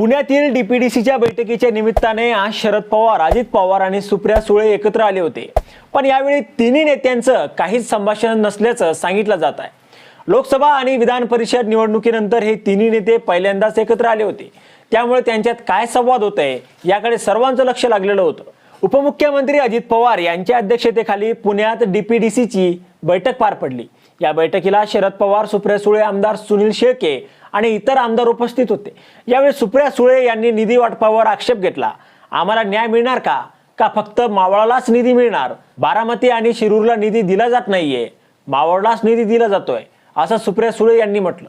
पुण्यातील डीपीडीसीच्या बैठकीच्या निमित्ताने आज शरद पवार अजित पवार आणि सुप्रिया सुळे एकत्र आले होते. पण यावेळी तिन्ही नेत्यांचं काहीच संभाषण नसल्याचं सांगितलं जात आहे. लोकसभा आणि विधान परिषद निवडणुकीनंतर हे तिन्ही नेते पहिल्यांदाच एकत्र आले होते. त्यामुळे त्यांच्यात काय संवाद होत आहे याकडे सर्वांचं लक्ष लागलेलं होतं. उपमुख्यमंत्री अजित पवार यांच्या अध्यक्षतेखाली पुण्यात डीपीडीसीची बैठक पार पडली. या बैठकीला शरद पवार सुप्रिया सुळे आमदार सुनील शेळके आणि इतर आमदार उपस्थित होते. यावेळी सुप्रिया सुळे यांनी निधी वाटपावर आक्षेप घेतला. आम्हाला न्याय मिळणार का? का फक्त मावळालाच निधी मिळणार? बारामती आणि शिरूरला निधी दिला जात नाहीये. मावळलाच निधी दिला जातोय असं सुप्रिया सुळे यांनी म्हटलं.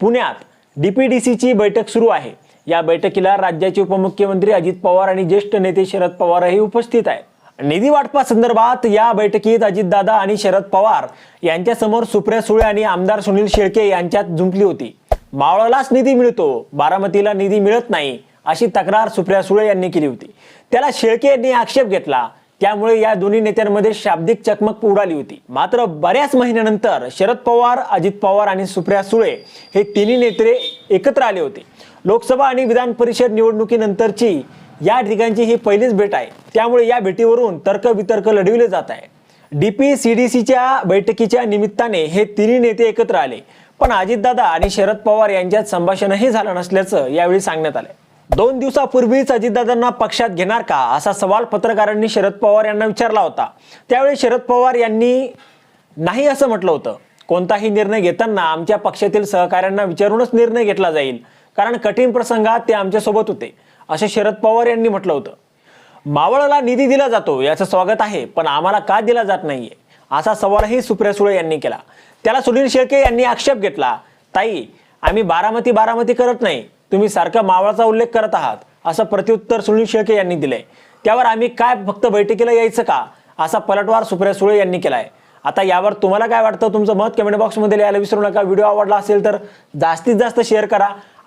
पुण्यात डीपीडीसीची बैठक सुरू आहे. या बैठकीला राज्याचे उपमुख्यमंत्री अजित पवार आणि ज्येष्ठ नेते शरद पवारही उपस्थित आहेत. निधी वाटपा संदर्भात या बैठकीत अजितदादा आणि शरद पवार यांच्यासमोर सुप्रिया सुळे आणि आमदार सुनील शेळके यांच्यात जुंपली होती. मावळालाच निधी मिळतो बारामतीला निधी मिळत नाही अशी तक्रार सुप्रिया सुळे यांनी केली होती. त्याला शेळके यांनी आक्षेप घेतला त्यामुळे या दोन्ही नेत्यांमध्ये शाब्दिक चकमक उडाली होती. मात्र बऱ्याच महिन्यानंतर शरद पवार अजित पवार आणि सुप्रिया सुळे हे तिन्ही नेते एकत्र आले होते. लोकसभा आणि विधान परिषद निवडणुकीनंतरची या ठिकाणची ही पहिलीच भेट आहे. त्यामुळे या भेटीवरून तर्कवितर्क लढविले जात आहे. डी पी सी डी सीच्या बैठकीच्या निमित्ताने हे तिन्ही नेते एकत्र आले. पण अजितदादा आणि शरद पवार यांच्यात संभाषणही झालं नसल्याचं यावेळी सांगण्यात आलं दोन दिवसापूर्वीच अजितदादांना पक्षात घेणार का असा सवाल पत्रकारांनी शरद पवार यांना विचारला होता. त्यावेळी शरद पवार यांनी नाही असं म्हटलं होतं. कोणताही निर्णय घेताना आमच्या पक्षातील सहकाऱ्यांना विचारूनच निर्णय घेतला जाईल. कारण कठीण प्रसंगात ते आमच्यासोबत होते. असे शरद पवार यांनी म्हटलं होतं. मावळला निधी दिला जातो याचं स्वागत आहे पण आम्हाला का दिला जात नाहीये? असा सवालही सुप्रिया सुळे यांनी केला. त्याला सुनील शेळके यांनी आक्षेप घेतला ताई आम्ही बारामती बारामती करत नाही तुम्ही सारखा मावळाचा उल्लेख करत आहात असं प्रत्युत्तर सुनील शेळके यांनी दिलंय. त्यावर आम्ही काय फक्त बैठकीला यायचं का? असा पलटवार सुप्रिया सुळे यांनी केलाय. आता यावर तुम्हाला काय वाटतं? तुमचं मत कमेंट बॉक्समध्ये लिहायला विसरू नका. व्हिडिओ आवडला असेल तर जास्तीत जास्त शेअर करा.